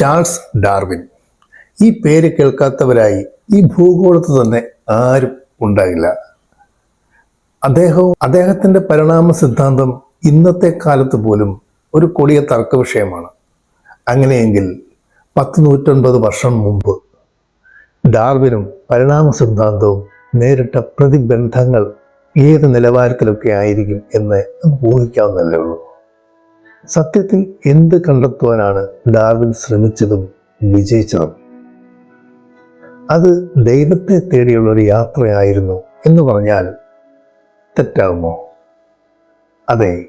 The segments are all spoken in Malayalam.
Charles Darwin. ഈ പേര് കേൾക്കാത്തവരായി ഈ ഭൂഗോളത്ത് തന്നെ ആരും ഉണ്ടാകില്ല അദ്ദേഹവും അദ്ദേഹത്തിന്റെ പരിണാമ സിദ്ധാന്തം ഇന്നത്തെ കാലത്ത് പോലും ഒരു കൊടിയ തർക്ക വിഷയമാണ്. അങ്ങനെയെങ്കിൽ പത്ത് നൂറ്റൊൻപത് വർഷം മുമ്പ് ഡാർവിനും പരിണാമ സിദ്ധാന്തവും നേരിട്ട പ്രതിബന്ധങ്ങൾ ഏത് നിലവാരത്തിലൊക്കെ ആയിരിക്കും എന്ന് നമുക്ക് ഉള്ളൂ. സത്യത്തിൽ എന്ത് കണ്ടെത്തുവാനാണ് ഡാർവിൻ ശ്രമിച്ചതും വിജയിച്ചതും? അത് ദൈവത്തെ തേടിയുള്ള ഒരു യാത്രയായിരുന്നു എന്ന് പറഞ്ഞാൽ തെറ്റാകുമോ? അതെ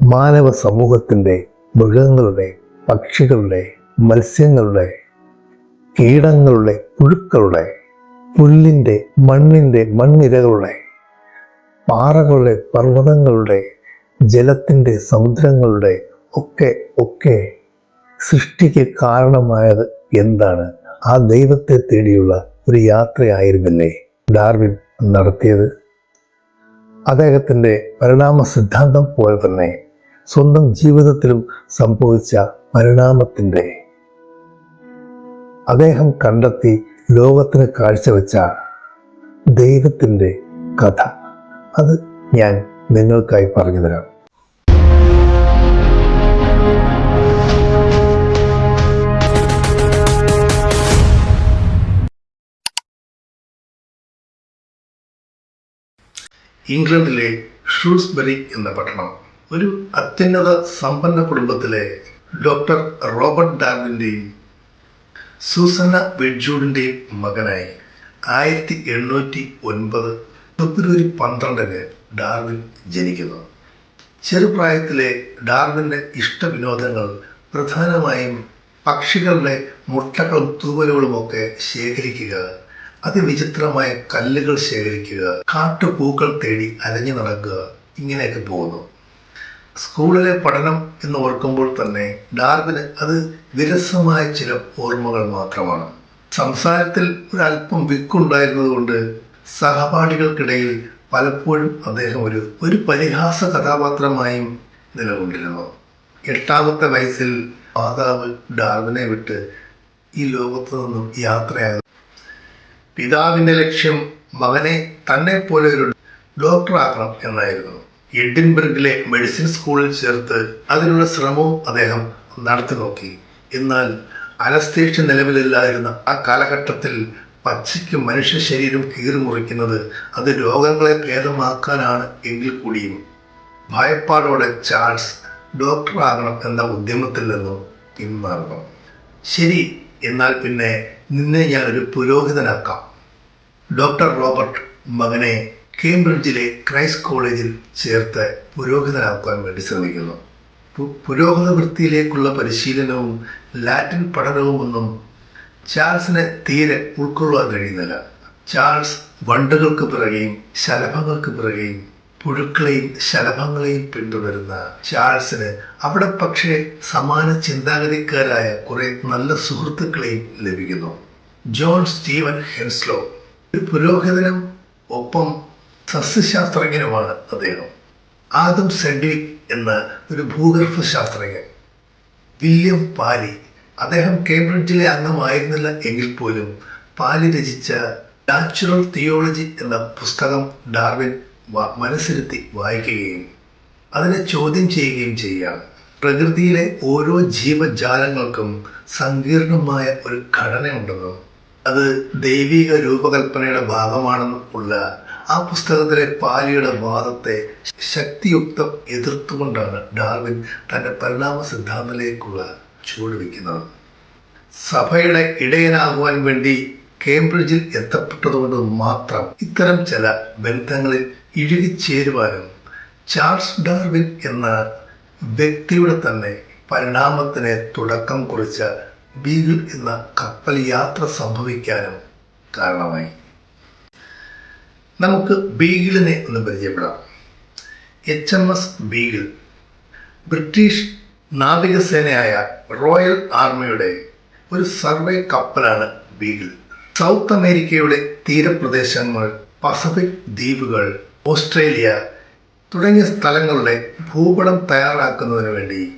മാനവ സമൂഹത്തിന്റെ മൃഗങ്ങളുടെ പക്ഷികളുടെ മത്സ്യങ്ങളുടെ കീടങ്ങളുടെ പുഴുക്കളുടെ പുല്ലിന്റെ മണ്ണിന്റെ മണ്ണിരകളുടെ പാറകളുടെ പർവതങ്ങളുടെ ജലത്തിന്റെ സമുദ്രങ്ങളുടെ ഒക്കെ ഒക്കെ സൃഷ്ടിക്ക് കാരണമായത് എന്താണ്? ആ ദൈവത്തെ തേടിയുള്ള ഒരു യാത്രയായിരുന്നില്ലേ ഡാർവിൻ നടത്തിയത്? അദ്ദേഹത്തിന്റെ പരിണാമ സിദ്ധാന്തം പോലെ തന്നെ സ്വന്തം ജീവിതത്തിലും സംഭവിച്ച പരിണാമത്തിന്റെ അദ്ദേഹം കണ്ടെത്തി ലോകത്തിന് കാഴ്ചവെച്ച ദൈവത്തിന്റെ കഥ. അത് ഞാൻ നിങ്ങൾക്കായി പറഞ്ഞു തരാം ഇംഗ്ലണ്ടിലെ ഷൂസ്ബറി എന്ന പട്ടണം. ഒരു അത്യുന്നത സമ്പന്ന കുടുംബത്തിലെ ഡോക്ടർ റോബർട്ട് ഡാർവിന്റെയും സൂസന്ന വെഡ്ജൂഡിന്റെയും മകനായി ആയിരത്തി എണ്ണൂറ്റി ഒൻപത് ഫെബ്രുവരി പന്ത്രണ്ടിന് ഡാർവിൻ ജനിക്കുന്നു. ചെറുപ്രായത്തിലെ ഡാർവിന്റെ ഇഷ്ടവിനോദങ്ങൾ പ്രധാനമായും പക്ഷികളുടെ മുട്ടകളും തൂവലുകളുമൊക്കെ ശേഖരിക്കുക അതിവിചിത്രമായ കല്ലുകൾ ശേഖരിക്കുക കാട്ടുപൂക്കൾ തേടി അലഞ്ഞു നടക്കുക ഇങ്ങനെയൊക്കെ പോകുന്നു. സ്കൂളിലെ പഠനം എന്ന് ഓർക്കുമ്പോൾ തന്നെ ഡാർവിന് അത് വിരസമായ ചില ഓർമ്മകൾ മാത്രമാണ്. സംസാരത്തിൽ ഒരല്പം വിക്കുണ്ടായിരുന്നതുകൊണ്ട് സഹപാഠികൾക്കിടയിൽ പലപ്പോഴും അദ്ദേഹം ഒരു ഒരു പരിഹാസ കഥാപാത്രമായും നിലകൊണ്ടിരുന്നു. എട്ടാമത്തെ വയസ്സിൽ മാതാവ് ഡാർവിനെ വിട്ട് ഈ ലോകത്തു നിന്നും യാത്രയാകും പിതാവിന്റെ ലക്ഷ്യം മകനെ തന്നെ പോലെ ഒരു ഡോക്ടറാക്കണം എന്നായിരുന്നു. എഡിൻബർഗിലെ മെഡിസിൻ സ്കൂളിൽ ചേർത്ത് അതിനുള്ള ശ്രമവും അദ്ദേഹം നടത്തി നോക്കി. എന്നാൽ അനസ്തേഷ്യ നിലവിലില്ലായിരുന്ന ആ കാലഘട്ടത്തിൽ പച്ചയ്ക്ക് മനുഷ്യ ശരീരം കീറിമുറിക്കുന്നത് അത് രോഗങ്ങളെ ഭേദമാക്കാനാണ് എങ്കിൽ കൂടിയും ഭയപ്പാടോടെ ചാൾസ് ഡോക്ടറാകണം എന്ന ഉദ്യമത്തിൽ നിന്നും പിന്മാറണം ശരി എന്നാൽ പിന്നെ നിന്നെ ഞാൻ ഒരു പുരോഹിതനാക്കാം. ഡോക്ടർ റോബർട്ട് മകനെ കേംബ്രിഡ്ജിലെ ക്രൈസ്റ്റ് കോളേജിൽ ചേർത്ത് പുരോഹിതനാക്കാൻ വേണ്ടി ശ്രമിക്കുന്നു. പുരോഹിത വൃത്തിയിലേക്കുള്ള പരിശീലനവും ലാറ്റിൻ പഠനവും ഒന്നും ചാൾസിനെ തീരെ ഉൾക്കൊള്ളാൻ കഴിയുന്നില്ല. ചാൾസ് വണ്ടുകൾക്ക് പിറകെയും ശലഭങ്ങൾക്ക് പിറകെയും പുഴുക്കളെയും ശലഭങ്ങളെയും പിന്തുടരുന്ന ചാൾസിന് അവിടെ പക്ഷേ സമാന ചിന്താഗതിക്കാരായ കുറെ നല്ല സുഹൃത്തുക്കളെയും ലഭിക്കുന്നു. ജോൺ സ്റ്റീവൻ ഹെൻസ്ലോ ഒരു പുരോഹിതനും ഒപ്പം സസ്യശാസ്ത്രജ്ഞനുമാണ് അദ്ദേഹം. ആദം സെഡ്വിക് എന്ന ഒരു ഭൂഗർഭ ശാസ്ത്രജ്ഞൻ വില്യം പാലി അദ്ദേഹം കേംബ്രിഡ്ജിലെ അംഗമായിരുന്നില്ല എങ്കിൽ പോലും പാലി രചിച്ച നാച്ചുറൽ തിയോളജി എന്ന പുസ്തകം ഡാർവിൻ മനസ്സിരുത്തി വായിക്കുകയും അതിനെ ചോദ്യം ചെയ്യുകയും ചെയ്യുകയാണ് പ്രകൃതിയിലെ ഓരോ ജീവജാലങ്ങൾക്കും സങ്കീർണമായ ഒരു ഘടനയുണ്ടെന്നും അത് ദൈവിക രൂപകൽപ്പനയുടെ ഭാഗമാണെന്നും ഉള്ള ആ പുസ്തകത്തിലെ പാലിയുടെ വാദത്തെ ശക്തിയുക്തം എതിർത്തുകൊണ്ടാണ് ഡാർവിൻ തന്റെ പരിണാമ സിദ്ധാന്തത്തിലേക്കുള്ള ചുവടുവെക്കുന്നത് സഭയുടെ ഇടയനാകുവാൻ വേണ്ടി കേംബ്രിഡ്ജിൽ എത്തപ്പെട്ടതുകൊണ്ട് മാത്രം ഇത്തരം ചില ബന്ധങ്ങളിൽ ഇഴുകിച്ചേരുവാനും ചാൾസ് ഡാർവിൻ എന്ന വ്യക്തിയുടെ തന്നെ പരിണാമത്തിന് തുടക്കം കുറിച്ച ബീഗിൾ എന്ന കപ്പൽ യാത്ര സംഭവിക്കാനും കാരണമായി. നമുക്ക് ബീഗിളിനെ ഒന്ന് പരിചയപ്പെടാം. H M S Beagle British നാവികസേനയായ Royal ആർമിയുടെ ഒരു സർവേ കപ്പലാണ് ബീഗിൾ. സൗത്ത് അമേരിക്കയുടെ തീരപ്രദേശങ്ങൾ പസഫിക് ദ്വീപുകൾ ഓസ്ട്രേലിയ തുടങ്ങിയ സ്ഥലങ്ങളുടെ ഭൂപടം തയ്യാറാക്കുന്നതിന് വേണ്ടി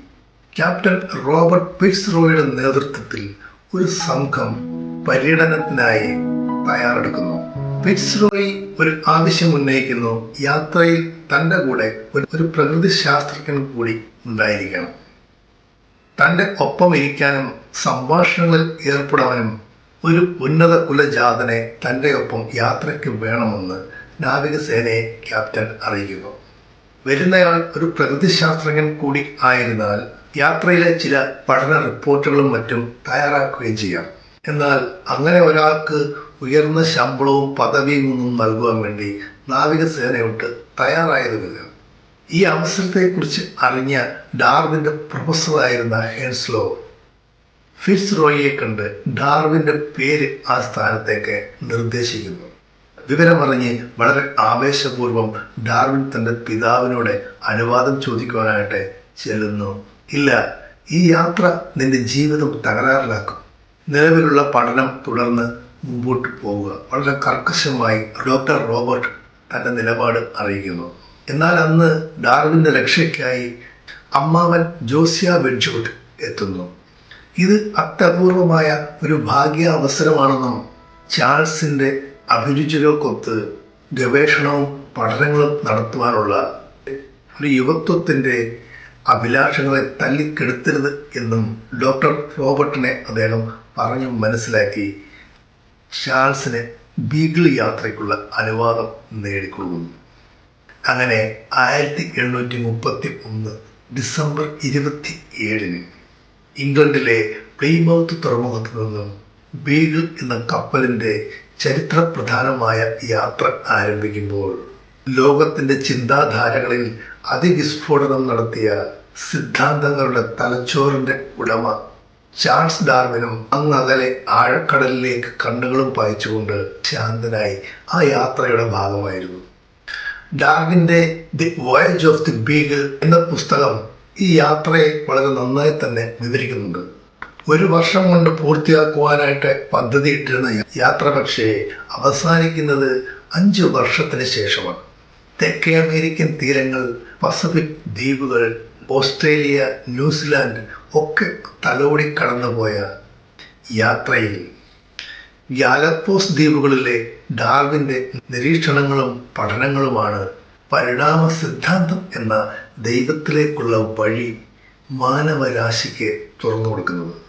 ക്യാപ്റ്റൻ റോബർട്ട് പിറ്റ്സ്റോയുടെ നേതൃത്വത്തിൽ ഒരു സംഘം പര്യടനത്തിനായി തയ്യാറെടുക്കുന്നു. പിറ്റ്സ്റോയി ഒരു ആവശ്യം ഉന്നയിക്കുന്നു. യാത്രയിൽ തന്റെ കൂടെ ഒരു- പ്രകൃതി ശാസ്ത്രജ്ഞൻ കൂടി ഉണ്ടായിരിക്കണം. തന്റെ ഒപ്പം ഇരിക്കാനും സംഭാഷണങ്ങളിൽ ഏർപ്പെടാനും ഒരു ഉന്നത കുലജാതനെ തന്റെ ഒപ്പം യാത്രയ്ക്ക് വേണമെന്ന് നാവികസേനയെ ക്യാപ്റ്റൻ അറിയിക്കുന്നു. വരുന്നയാൾ ഒരു പ്രകൃതിശാസ്ത്രജ്ഞൻ കൂടി ആയിരുന്നാൽ യാത്രയിലെ ചില പഠന റിപ്പോർട്ടുകളും മറ്റും തയ്യാറാക്കുകയും ചെയ്യാം. എന്നാൽ അങ്ങനെ ഒരാൾക്ക് ഉയർന്ന ശമ്പളവും പദവിയും ഒന്നും നൽകുവാൻ വേണ്ടി നാവികസേനയോട്ട് തയ്യാറായതുമില്ല. ഈ അവസരത്തെക്കുറിച്ച് അറിഞ്ഞ ഡാർവിന്റെ പ്രൊഫസറായിരുന്ന ഹെൻസ്ലോ ഫിറ്റ്സ് റോയിയെ കണ്ട് ഡാർവിന്റെ പേര് ആ സ്ഥാനത്തേക്ക് നിർദ്ദേശിക്കുന്നു. വിവരമറിഞ്ഞ് വളരെ ആവേശപൂർവം ഡാർവിൻ തന്റെ പിതാവിനോട് അനുവാദം ചോദിക്കുവാനായിട്ട് ചെല്ലുന്നു. ഇല്ല ഈ യാത്ര നിന്റെ ജീവിതം തകരാറിലാക്കും. നിലവിലുള്ള പഠനം തുടർന്ന് മുമ്പോട്ട് പോവുക. വളരെ കർക്കശമായി ഡോക്ടർ റോബർട്ട് തന്റെ നിലപാട് അറിയിക്കുന്നു. എന്നാൽ അന്ന് ഡാർവിന്റെ രക്ഷയ്ക്കായി അമ്മാവൻ ജോസിയ വെഡ്ജോട്ട് എത്തുന്നു. ഇത് അത്യപൂർവമായ ഒരു ഭാഗ്യ അവസരമാണെന്നും ചാൾസിന്റെ അഭിരുചികൾക്കൊത്ത് ഗവേഷണവും പഠനങ്ങളും നടത്തുവാനുള്ള ഒരു യുവത്വത്തിന്റെ അഭിലാഷങ്ങളെ തല്ലിക്കെടുത്തരുത് എന്നും ഡോക്ടർ റോബർട്ടിനെ അദ്ദേഹം പറഞ്ഞു മനസ്സിലാക്കി. ചാൾസിന് ബീഗിൾ യാത്രയ്ക്കുള്ള അനുവാദം നേടിക്കൊള്ളുന്നു അങ്ങനെ ആയിരത്തി എണ്ണൂറ്റി മുപ്പത്തി ഒന്ന് ഡിസംബർ ഇരുപത്തി ഏഴിന് ഇംഗ്ലണ്ടിലെ പ്ലീമൗത്ത് തുറമുഖത്ത് നിന്നും ബീഗിൾ എന്ന കപ്പലിന്റെ ചരിത്രപ്രധാനമായ യാത്ര ആരംഭിക്കുമ്പോൾ ലോകത്തിന്റെ ചിന്താധാരകളിൽ അതിവിസ്ഫോടനം നടത്തിയ സിദ്ധാന്തങ്ങളുടെ തലച്ചോറിന്റെ ഉടമ ചാൾസ് ഡാർവിനും അങ്ങകലെ ആഴക്കടലിലേക്ക് കണ്ണുകളും പായിച്ചുകൊണ്ട് ശാന്തനായി ആ യാത്രയുടെ ഭാഗമായിരുന്നു. ഡാർവിന്റെ the voyage of the Beagle എന്ന പുസ്തകം ഈ യാത്രയെ വളരെ നന്നായി തന്നെ വിവരിക്കുന്നുണ്ട്. ഒരു വർഷം കൊണ്ട് പൂർത്തിയാക്കുവാനായിട്ട് പദ്ധതിയിട്ടിരുന്ന യാത്ര പക്ഷേ അവസാനിക്കുന്നത് അഞ്ച് വർഷത്തിന് ശേഷമാണ്. തെക്കേ അമേരിക്കൻ തീരങ്ങൾ പസഫിക് ദ്വീപുകൾ ഓസ്ട്രേലിയ ന്യൂസിലാൻഡ് ഒക്കെ തലോടി കടന്നുപോയ യാത്രയിൽ ഗാലപ്പോസ് ദ്വീപുകളിലെ ഡാർവിന്റെ നിരീക്ഷണങ്ങളും പഠനങ്ങളുമാണ് പരിണാമ സിദ്ധാന്തം എന്ന ദൈവത്തിലേക്കുള്ള വഴി മാനവരാശിക്ക് തുറന്നു കൊടുക്കുന്നത്.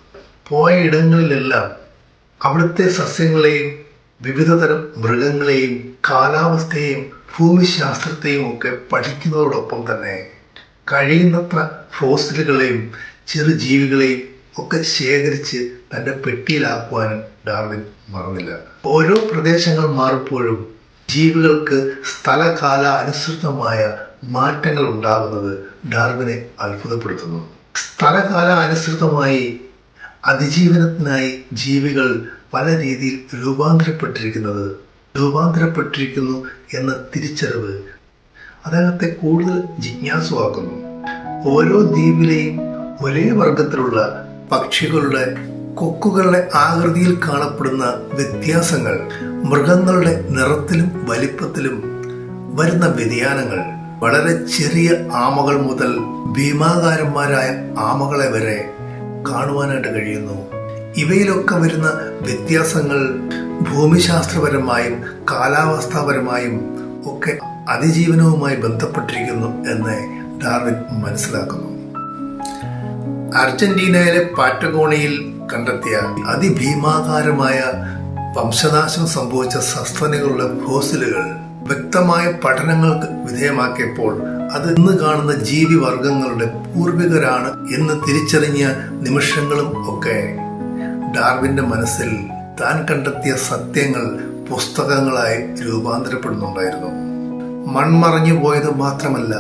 പോയ ഇടങ്ങളിലെല്ലാം അവിടുത്തെ സസ്യങ്ങളെയും വിവിധതരം മൃഗങ്ങളെയും കാലാവസ്ഥയെയും ഭൂമിശാസ്ത്രത്തെയും ഒക്കെ പഠിക്കുന്നതോടൊപ്പം തന്നെ കഴിയുന്നത്ര ഫോസിലുകളെയും ചെറുജീവികളെയും ഒക്കെ ശേഖരിച്ച് തന്റെ പെട്ടിയിലാക്കുവാനും ഡാർവിൻ മറന്നില്ല. ഓരോ പ്രദേശങ്ങൾ മാറുമ്പോഴും ജീവികൾക്ക് സ്ഥലകാല അനുസൃതമായ മാറ്റങ്ങൾ ഉണ്ടാകുന്നത് ഡാർവിനെ അത്ഭുതപ്പെടുത്തുന്നു. സ്ഥലകാല അനുസൃതമായി അതിജീവനത്തിനായി ജീവികൾ പല രീതിയിൽ രൂപാന്തരപ്പെട്ടിരിക്കുന്നത്. രൂപാന്തരപ്പെട്ടിരിക്കുന്നു എന്ന തിരിച്ചറിവ് അദ്ദേഹത്തെ കൂടുതൽ ജിജ്ഞാസുവാക്കുന്നു. ഓരോ ദ്വീപിലെയും ഒരേ വർഗത്തിലുള്ള പക്ഷികളുടെ കൊക്കുകളുടെ ആകൃതിയിൽ കാണപ്പെടുന്ന വ്യത്യാസങ്ങൾ മൃഗങ്ങളുടെ നിറത്തിലും വലിപ്പത്തിലും വരുന്ന വ്യതിയാനങ്ങൾ. വളരെ ചെറിയ ആമകൾ മുതൽ ഭീമാകാരന്മാരായ ആമകളെ വരെ കാണുവാനായിട്ട് കഴിയുന്നു. ഇവയിലൊക്കെ വരുന്ന വ്യത്യാസങ്ങൾ ഭൂമിശാസ്ത്രപരമായും കാലാവസ്ഥാപരമായും ഒക്കെ അതിജീവനവുമായി ബന്ധപ്പെട്ടിരിക്കുന്നു എന്ന് ഡാർവിൻ മനസ്സിലാക്കുന്നു. അർജന്റീനയിലെ പാറ്റഗോണിയിൽ കണ്ടെത്തിയ അതിഭീമാകാരമായ വംശനാശം സംഭവിച്ച സസ്തനികളുടെ ഫോസിലുകൾ വ്യക്തമായ പഠനങ്ങൾക്ക് വിധേയമാക്കിയപ്പോൾ അത് ഇന്ന് കാണുന്ന ജീവിവർഗങ്ങളുടെ പൂർവികരാണ് എന്ന് തിരിച്ചറിഞ്ഞ നിമിഷങ്ങളും ഒക്കെ. ഡാർവിന്റെ മനസ്സിൽ താൻ കണ്ടെത്തിയ സത്യങ്ങൾ പുസ്തകങ്ങളായി രൂപാന്തരപ്പെടുന്നുണ്ടായിരുന്നു. മൺമറഞ്ഞു പോയത് മാത്രമല്ല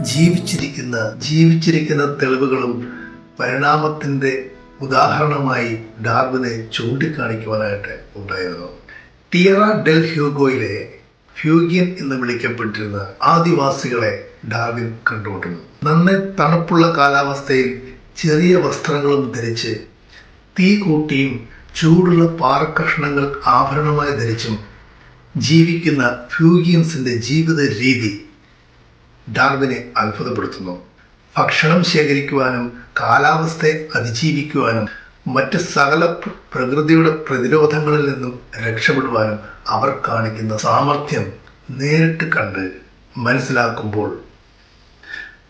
ജീവിച്ചിരിക്കുന്ന ജീവിച്ചിരിക്കുന്ന തെളിവുകളും പരിണാമത്തിന്റെ ഉദാഹരണമായി ഡാർവിനെ ചൂണ്ടിക്കാണിക്കുവാനായിട്ട് ഉണ്ടായിരുന്നു. ടിയറ ഡെൽ ഹ്യൂഗോയിലെ ഹ്യൂഗിയൻ എന്ന് വിളിക്കപ്പെട്ടിരുന്ന ആദിവാസികളെ ഡാർവിൻ കണ്ടുമുട്ടുന്നു. നന്നെ തണുപ്പുള്ള കാലാവസ്ഥയിൽ ചെറിയ വസ്ത്രങ്ങളും ധരിച്ച് തീ കൂട്ടിയും ചൂടുള്ള പാറക്കഷ്ണങ്ങൾ ആഭരണമായി ധരിച്ചും ജീവിക്കുന്ന ഫ്യൂഗിയൻസിന്റെ ജീവിത രീതി ഡാർവിനെ അത്ഭുതപ്പെടുത്തുന്നു. ഭക്ഷണം ശേഖരിക്കുവാനും കാലാവസ്ഥയെ അതിജീവിക്കുവാനും മറ്റ് സകല പ്രകൃതിയുടെ പ്രതിരോധങ്ങളിൽ നിന്നും രക്ഷപ്പെടുവാനും അവർ കാണിക്കുന്ന സാമർഥ്യം നേരിട്ട് കണ്ട് മനസ്സിലാക്കുമ്പോൾ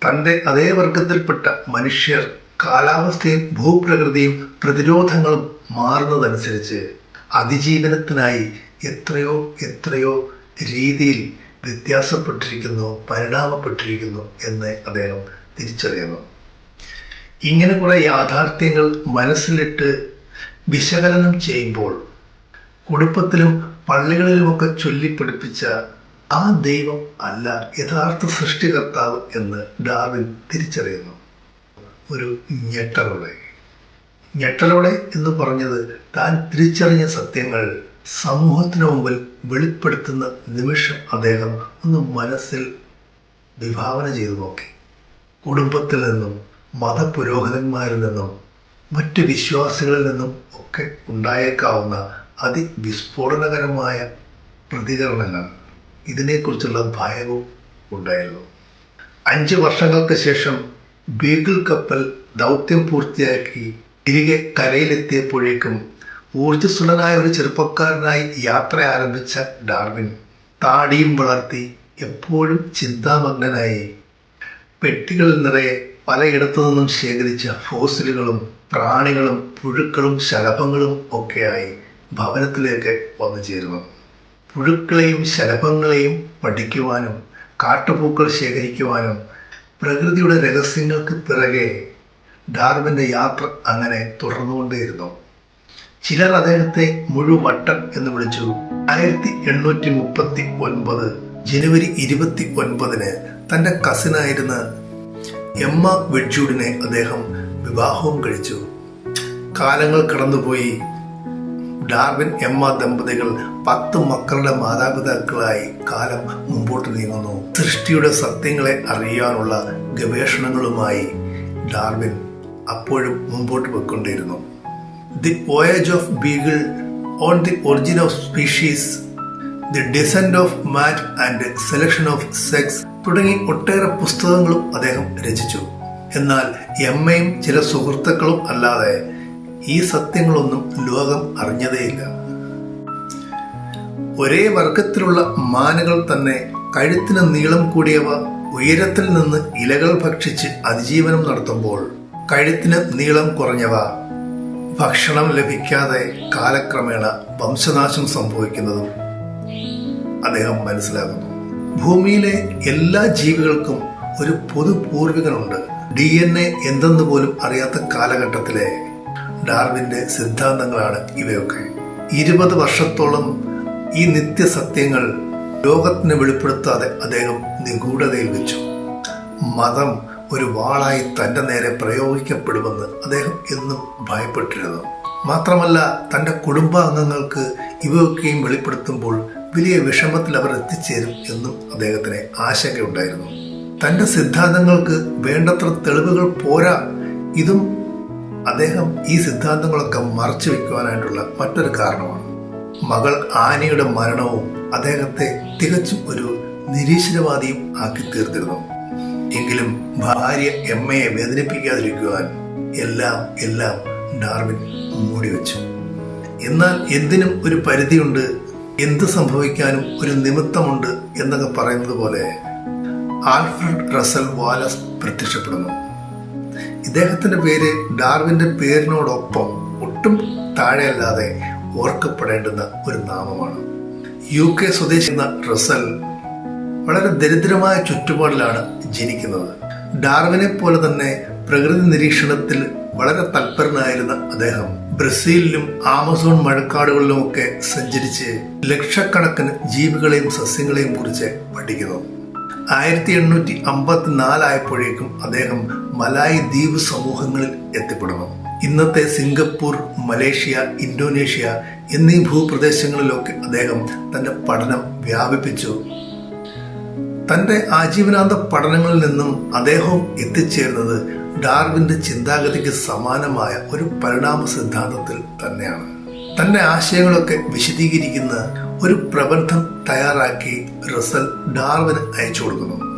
തന്റെ അതേ വർഗത്തിൽപ്പെട്ട മനുഷ്യർ കാലാവസ്ഥയും ഭൂപ്രകൃതിയും പ്രതിരോധങ്ങളും മാറുന്നതനുസരിച്ച് അതിജീവനത്തിനായി എത്രയോ എത്രയോ രീതിയിൽ വ്യത്യാസപ്പെട്ടിരിക്കുന്നു പരിണാമപ്പെട്ടിരിക്കുന്നു എന്ന് അദ്ദേഹം തിരിച്ചറിയുന്നു. ഇങ്ങനെ കുറെ യാഥാർത്ഥ്യങ്ങൾ മനസ്സിലിട്ട് വിശകലനം ചെയ്യുമ്പോൾ കുടുംബത്തിലും പള്ളികളിലുമൊക്കെ ചൊല്ലിപ്പഠിപ്പിച്ച ആ ദൈവം അല്ല യഥാർത്ഥ സൃഷ്ടികർത്താവ് എന്ന് ഡാർവിൻ തിരിച്ചറിയുന്നു. ഒരു ഞെട്ടലോടെ. ഞെട്ടലോടെ എന്ന് പറഞ്ഞത് താൻ തിരിച്ചറിഞ്ഞ സത്യങ്ങൾ സമൂഹത്തിന് മുമ്പിൽ വെളിപ്പെടുത്തുന്ന നിമിഷം അദ്ദേഹം ഒന്ന് മനസ്സിൽ വിഭാവന ചെയ്തു നോക്കി. കുടുംബത്തിൽ നിന്നും മതപുരോഹിതന്മാരിൽ നിന്നും മറ്റ് വിശ്വാസികളിൽ നിന്നും ഒക്കെ ഉണ്ടായേക്കാവുന്ന അതിവിസ്ഫോടനകരമായ പ്രതികരണങ്ങൾ ഇതിനെക്കുറിച്ചുള്ള ഭയവും ഉണ്ടായിരുന്നു. അഞ്ച് വർഷങ്ങൾക്ക് ശേഷം ബീഗിൾ കപ്പൽ ദൗത്യം പൂർത്തിയാക്കി തിരികെ കരയിലെത്തിയപ്പോഴേക്കും ഊർജസ്വലനായ ഒരു ചെറുപ്പക്കാരനായി യാത്ര ആരംഭിച്ച ഡാർവിൻ താടിയും വളർത്തി എപ്പോഴും ചിന്താമഗ്നനായി. പെട്ടികളിൽ നിറയെ പലയിടത്തു നിന്നും ശേഖരിച്ച ഫോസിലുകളും പ്രാണികളും പുഴുക്കളും ശലഭങ്ങളും ഒക്കെയായി ഭവനത്തിലേക്ക് വന്നു ചേരുന്നു. പുഴുക്കളെയും ശലഭങ്ങളെയും പഠിക്കുവാനും കാട്ടുപൂക്കൾ ശേഖരിക്കുവാനും പ്രകൃതിയുടെ രഹസ്യങ്ങൾക്ക് പിറകെ ഡാർവിന്റെ യാത്ര അങ്ങനെ തുടർന്നുകൊണ്ടേയിരുന്നു. ചിലർ അദ്ദേഹത്തെ മുഴുവട്ടൻ എന്ന് വിളിച്ചു. ആയിരത്തി എണ്ണൂറ്റി മുപ്പത്തി ഒൻപത് ജനുവരി ഇരുപത്തി ഒൻപതിന് തന്റെ കസിനായിരുന്ന എമ്മ വെഡ്ജൂഡിനെ അദ്ദേഹം വിവാഹവും കഴിച്ചു. കാലങ്ങൾ കടന്നുപോയി. ഡാർവിൻ എമ്മ ദമ്പതികൾ പത്ത് മക്കളുടെ മാതാപിതാക്കളായി കാലം മുമ്പോട്ട് നീങ്ങുന്നു. സൃഷ്ടിയുടെ സത്യങ്ങളെ അറിയാനുള്ള ഗവേഷണങ്ങളുമായി ഡാർവിൻ അപ്പോഴും മുമ്പോട്ട് പോയിക്കൊണ്ടിരുന്നു. The voyage of Beagle on the origin of species the descent of man and selection of sex തുടങ്ങി ഒട്ടേറെ പുസ്തകങ്ങളും അദ്ദേഹം രചിച്ചു. എന്നാൽ എമ്മയും ചില സുഹൃത്തുക്കളും അല്ലാതെ ഈ സത്യങ്ങളൊന്നും ലോകം അറിഞ്ഞതേയില്ല. ഒരേ വർഗത്തിലുള്ള മാനുകൾ തന്നെ കഴുത്തിന് നീളം കൂടിയവ ഉയരത്തിൽ നിന്ന് ഇലകൾ ഭക്ഷിച്ച് അതിജീവനം നടത്തുമ്പോൾ കഴുത്തിന് നീളം കുറഞ്ഞവ ഭക്ഷണം ലഭിക്കാതെ കാലക്രമേണ വംശനാശം സംഭവിക്കുന്നതും അദ്ദേഹം മനസ്സിലാക്കുന്നു. ഭൂമിയിലെ എല്ലാ ജീവികൾക്കും ഒരു പൊതു പൂർവികനുണ്ട് ഡി എൻ എ എന്തെന്ന് പോലും അറിയാത്ത കാലഘട്ടത്തിലെ ഡാർവിന്റെ സിദ്ധാന്തങ്ങളാണ് ഇവയൊക്കെ. ഇരുപത് വർഷത്തോളം ഈ നിത്യസത്യങ്ങൾ ലോകത്തിന് വെളിപ്പെടുത്താതെ അദ്ദേഹം നിഗൂഢതയിൽ വെച്ചു. മതം ഒരു വാളായി തന്റെ നേരെ പ്രയോഗിക്കപ്പെടുമെന്ന് അദ്ദേഹം എന്നും ഭയപ്പെട്ടിരുന്നു. മാത്രമല്ല തന്റെ കുടുംബാംഗങ്ങൾക്ക് ഇവയൊക്കെയും വെളിപ്പെടുത്തുമ്പോൾ വലിയ വിഷമത്തിൽ അവർ എത്തിച്ചേരും എന്നും അദ്ദേഹത്തിന് ആശങ്കയുണ്ടായിരുന്നു. തന്റെ സിദ്ധാന്തങ്ങൾക്ക് വേണ്ടത്ര തെളിവുകൾ പോരാ. ഇതും അദ്ദേഹം ഈ സിദ്ധാന്തങ്ങളൊക്കെ മറച്ചു വെക്കുവാനായിട്ടുള്ള മറ്റൊരു കാരണമാണ്. മകൾ ആനയുടെ മരണവും അദ്ദേഹത്തെ തികച്ചും ഒരു നിരീശ്വരവാദിയും ആക്കി തീർത്തിരുന്നു. എങ്കിലും ഭാര്യ എമ്മയെ വേദനിപ്പിക്കാതിരിക്കുവാൻ എല്ലാം എല്ലാം ഡാർവിൻ മൂടിവെച്ചു. എന്നാൽ എന്തിനും ഒരു പരിധിയുണ്ട് എന്ത് സംഭവിക്കാനും ഒരു നിമിത്തമുണ്ട് എന്നൊക്കെ പറയുന്നത് പോലെ ആൽഫ്രഡ് റസൽ വാലസ് പ്രത്യക്ഷപ്പെടുന്നു. ഇദ്ദേഹത്തിന്റെ പേര് ഡാർവിന്റെ പേരിനോടൊപ്പം ഒട്ടും താഴെയല്ലാതെ ഓർക്കപ്പെടേണ്ടുന്ന ഒരു നാമമാണ്. യു കെ സ്വദേശി എന്ന റസൽ വളരെ ദരിദ്രമായ ചുറ്റുപാടിലാണ് ജനിക്കുന്നത്. ഡാർവിനെ പോലെ തന്നെ പ്രകൃതി നിരീക്ഷണത്തിൽ വളരെ തൽപരനായിരുന്ന അദ്ദേഹം ബ്രസീലിലും ആമസോൺ മഴക്കാടുകളിലുമൊക്കെ സഞ്ചരിച്ച് ലക്ഷക്കണക്കിന് ജീവികളെയും സസ്യങ്ങളെയും കുറിച്ച് പഠിക്കുന്നു. ആയിരത്തി എണ്ണൂറ്റി അമ്പത്തി നാലായപ്പോഴേക്കും അദ്ദേഹം മലായി ദ്വീപ് സമൂഹങ്ങളിൽ എത്തിപ്പെടുന്നു. ഇന്നത്തെ സിംഗപ്പൂർ മലേഷ്യ ഇന്തോനേഷ്യ എന്നീ ഭൂപ്രദേശങ്ങളിലൊക്കെ അദ്ദേഹം തന്റെ പഠനം വ്യാപിപ്പിച്ചു. തന്റെ ആജീവനാന്ത പഠനങ്ങളിൽ നിന്നും അദ്ദേഹവും എത്തിച്ചേർന്നത് ഡാർവിന്റെ ചിന്താഗതിക്ക് സമാനമായ ഒരു പരിണാമ സിദ്ധാന്തത്തിൽ തന്നെയാണ്. തന്റെ ആശയങ്ങളൊക്കെ വിശദീകരിക്കുന്ന ഒരു പ്രബന്ധം തയ്യാറാക്കി റസൽ ഡാർവിന് അയച്ചു കൊടുക്കുന്നു.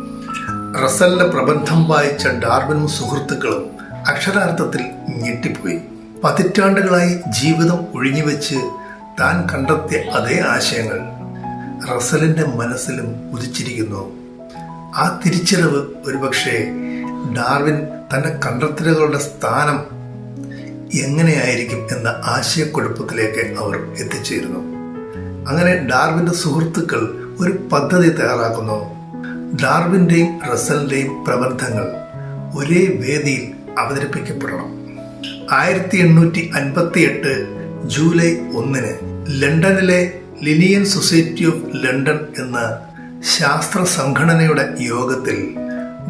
റസലിന്റെ പ്രബന്ധം വായിച്ച ഡാർവിനും സുഹൃത്തുക്കളും അക്ഷരാർത്ഥത്തിൽ ഞെട്ടിപ്പോയി. പതിറ്റാണ്ടുകളായി ജീവിതം ഒഴിഞ്ഞുവെച്ച് താൻ കണ്ടെത്തിയ അതേ ആശയങ്ങൾ റസലിന്റെ മനസ്സിലും ഉദിച്ചിരിക്കുന്നു. ആ തിരിച്ചറിവ് ഒരുപക്ഷെ ഡാർവിൻ തന്റെ കണ്ടെത്തലുകളുടെ സ്ഥാനം എങ്ങനെയായിരിക്കും എന്ന ആശയക്കുഴപ്പത്തിലേക്ക് അവർ എത്തിച്ചേരുന്നു. അങ്ങനെ ഡാർവിന്റെ സുഹൃത്തുക്കൾ ഒരു പദ്ധതി തയ്യാറാക്കുന്നു. ഡാർവിന്റെയും റസലിന്റെയും പ്രബന്ധങ്ങൾ ഒരേ വേദിയിൽ അവതരിപ്പിക്കപ്പെടണം. ആയിരത്തി എണ്ണൂറ്റി അൻപത്തി എട്ട് ജൂലൈ ഒന്നിന് ലണ്ടനിലെ ലിനിയൻ സൊസൈറ്റി ഓഫ് ലണ്ടൻ എന്ന ശാസ്ത്ര സംഘടനയുടെ യോഗത്തിൽ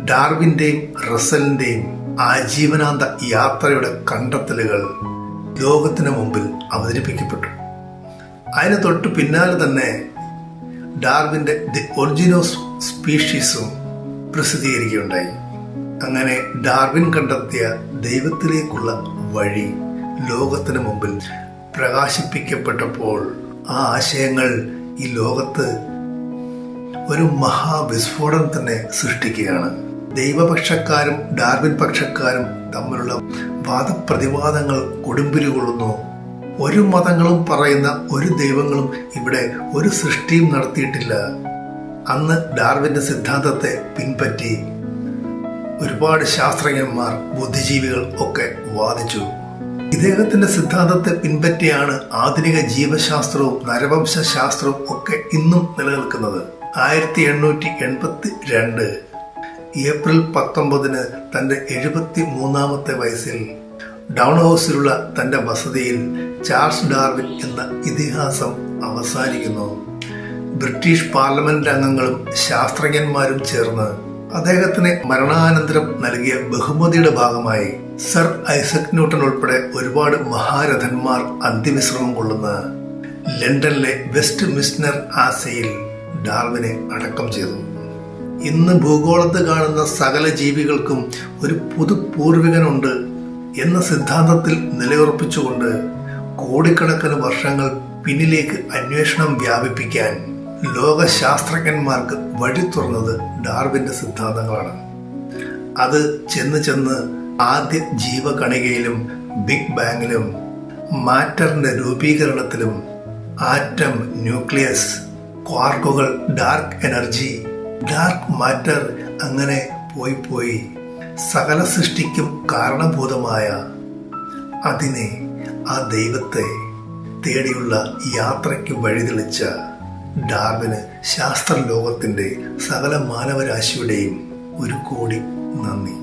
ഡാർവിന്റെയും റസലിന്റെയും ആജീവനാന്ത യാത്രയുടെ കണ്ടെത്തലുകൾ ലോകത്തിന് മുമ്പിൽ അവതരിപ്പിക്കപ്പെട്ടു. അതിന് തൊട്ട് പിന്നാലെ തന്നെ ഡാർവിന്റെ ദി ഒറിജിനോസ് സ്പീഷീസും പ്രസിദ്ധീകരിക്കുകയുണ്ടായി. അങ്ങനെ ഡാർവിൻ കണ്ടെത്തിയ ദൈവത്തിലേക്കുള്ള വഴി ലോകത്തിന് മുമ്പിൽ പ്രകാശിപ്പിക്കപ്പെട്ടപ്പോൾ ആ ആശയങ്ങൾ ഈ ലോകത്ത് ഒരു മഹാവിസ്ഫോടനം തന്നെ സൃഷ്ടിക്കുകയാണ്. ദൈവപക്ഷക്കാരും ഡാർവിൻ പക്ഷക്കാരും തമ്മിലുള്ള വാദപ്രതിവാദങ്ങൾ കൊടുമ്പിരി കൊള്ളുന്നു ഒരു മതങ്ങളും പറയുന്ന ഒരു ദൈവങ്ങളും ഇവിടെ ഒരു സൃഷ്ടിയും നടത്തിയിട്ടില്ല. അന്ന് ഡാർവിന്റെ സിദ്ധാന്തത്തെ പിൻപറ്റി ഒരുപാട് ശാസ്ത്രജ്ഞന്മാർ ബുദ്ധിജീവികൾ ഒക്കെ വാദിച്ചു. ഇദ്ദേഹത്തിന്റെ സിദ്ധാന്തത്തെ പിൻപറ്റിയാണ് ആധുനിക ജീവശാസ്ത്രവും നരവംശ ശാസ്ത്രവും ഒക്കെ ഇന്നും നിലനിൽക്കുന്നത്. ആയിരത്തി എണ്ണൂറ്റി എൺപത്തി രണ്ട് ഏപ്രിൽ പത്തൊമ്പതിന് തന്റെ എഴുപത്തി മൂന്നാമത്തെ വയസ്സിൽ ഡൗൺ ഹൗസിലുള്ള തന്റെ വസതിയിൽ ചാൾസ് ഡാർവിൻ എന്ന ഇതിഹാസം അവസാനിക്കുന്നു. ബ്രിട്ടീഷ് പാർലമെന്റ് അംഗങ്ങളും ശാസ്ത്രജ്ഞന്മാരും ചേർന്ന് അദ്ദേഹത്തിന് മരണാനന്തരം നൽകിയ ബഹുമതിയുടെ ഭാഗമായി സർ ഐസക് ന്യൂട്ടൺ ഉൾപ്പെടെ ഒരുപാട് മഹാരഥന്മാർ അന്ത്യവിശ്രമം കൊള്ളുന്ന ലണ്ടനിലെ വെസ്റ്റ് മിസ്റ്റർ ആസയിൽ ഡാർവിനെ അടക്കം ചെയ്തു. ഇന്ന് ഭൂഗോളത്ത് കാണുന്ന സകല ജീവികൾക്കും ഒരു പുതു പൂർവികനുണ്ട് എന്ന സിദ്ധാന്തത്തിൽ നിലയുറപ്പിച്ചുകൊണ്ട് കോടിക്കണക്കിന് വർഷങ്ങൾ പിന്നിലേക്ക് അന്വേഷണം വ്യാപിപ്പിക്കാൻ ലോക ശാസ്ത്രജ്ഞന്മാർക്ക് വഴി തുറന്നത് ഡാർവിന്റെ സിദ്ധാന്തങ്ങളാണ്. അത് ചെന്ന് ചെന്ന് ആദ്യ ജീവകണികയിലും ബിഗ് ബാങ്ങിലും മാറ്ററിന്റെ രൂപീകരണത്തിലും ആറ്റം ന്യൂക്ലിയസ് ക്വാർക്കുകൾ ഡാർക്ക് എനർജി ഡാർക്ക് മാറ്റർ അങ്ങനെ പോയി പോയി സകല സൃഷ്ടിക്കും കാരണഭൂതമായ അതിനെ ആ ദൈവത്തെ തേടിയുള്ള യാത്രയ്ക്ക് വഴിതെളിച്ച ഡാർവിന് ശാസ്ത്രലോകത്തിന്റെ സകല മാനവരാശിയുടെയും ഒരു കോടി നന്ദി.